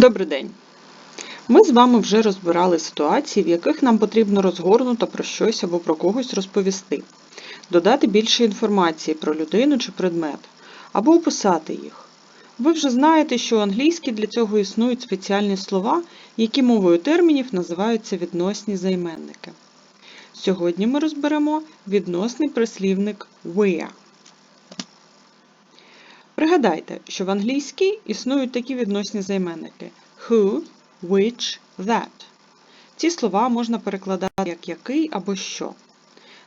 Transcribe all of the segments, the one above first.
Добрий день! Ми з вами вже розбирали ситуації, в яких нам потрібно розгорнуто про щось або про когось розповісти, додати більше інформації про людину чи предмет, або описати їх. Ви вже знаєте, що у англійській для цього існують спеціальні слова, які мовою термінів називаються відносні займенники. Сьогодні ми розберемо відносний прислівник where. Пригадайте, що в англійській існують такі відносні займенники who, which, that. Ці слова можна перекладати як який або що.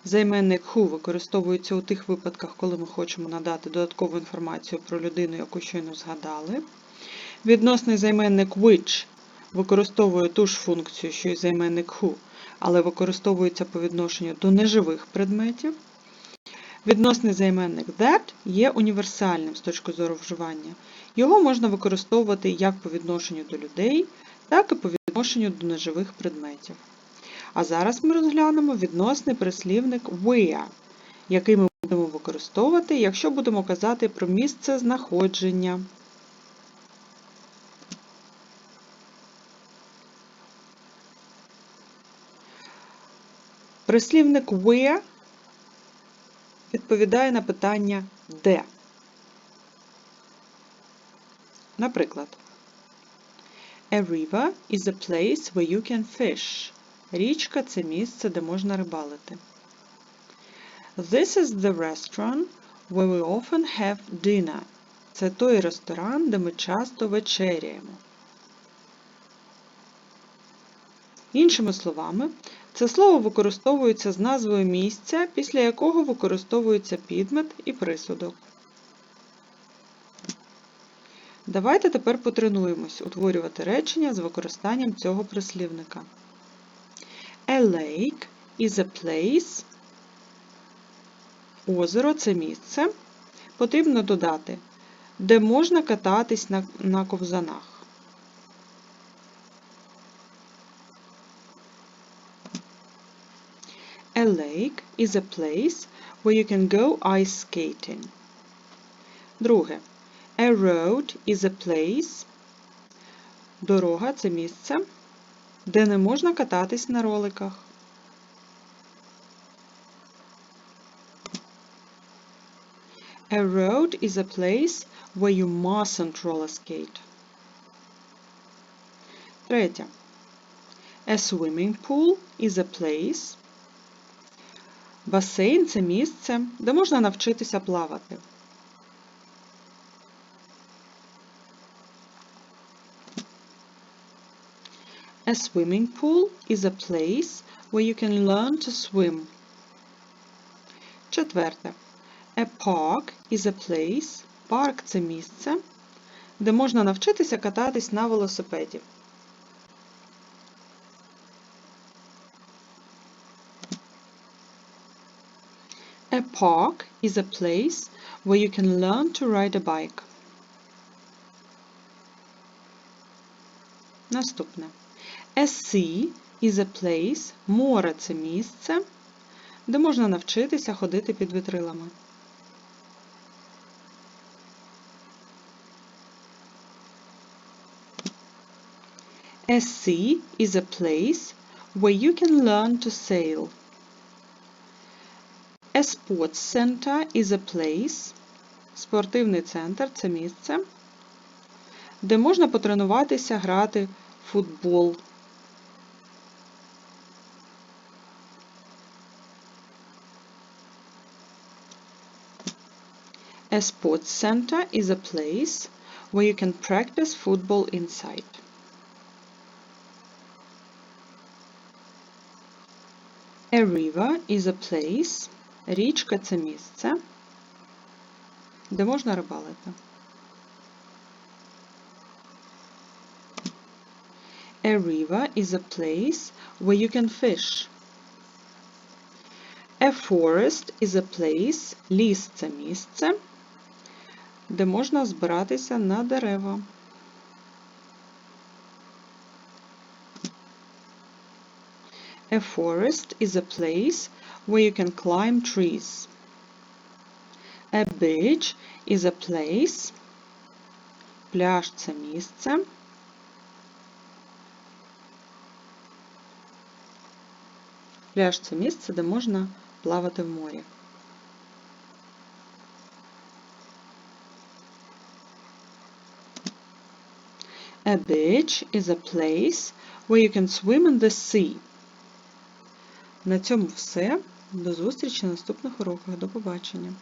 Займенник who використовується у тих випадках, коли ми хочемо надати додаткову інформацію про людину, яку щойно згадали. Відносний займенник which використовує ту ж функцію, що й займенник who, але використовується по відношенню до неживих предметів. Відносний займенник that є універсальним з точки зору вживання. Його можна використовувати як по відношенню до людей, так і по відношенню до неживих предметів. А зараз ми розглянемо відносний прислівник where, який ми будемо використовувати, якщо будемо казати про місце знаходження. Прислівник where відповідає на питання де. Наприклад, A river is a place where you can fish. Річка це місце, де можна рибалити. This is the restaurant where we often have dinner. Це той ресторан, де ми часто вечеряємо. Іншими словами, це слово використовується з назвою місця, після якого використовується підмет і присудок. Давайте тепер потренуємось утворювати речення з використанням цього прислівника. A lake is a place. Озеро це місце. Потрібно додати, де можна кататись на, на ковзанах. A lake is a place where you can go ice skating. Друге. A road is a place. Дорога це місце, де не можна кататись на роликах. A road is a place where you mustn't roller skate. Третє. A swimming pool is a place. Басейн це місце, де можна навчитися плавати. A swimming pool is a place where you can learn to swim. Четверте. A park is a place. Парк це місце, де можна навчитися кататись на велосипеді. Park is a place where you can learn to ride a bike. Наступне. A sea is a place. Море це місце, де можна навчитися ходити під вітрилами. A sea is a place where you can learn to sail. A sports center is a place. Спортивний центр це місце, де можна потренуватися грати в футбол. A sports center is a place where you can practice football inside. A river is a place. Річка це місце, де можна рибалити. A river is a place where you can fish. A forest is a place. Ліс це місце, де можна збиратися на дерева. A forest is a place where you can climb trees. A beach is a place. Пляж це місце. Пляж це місце, де можна плавати в морі. A beach is a place where you can swim in the sea. На цьому все. До зустрічі на наступних уроках. До побачення.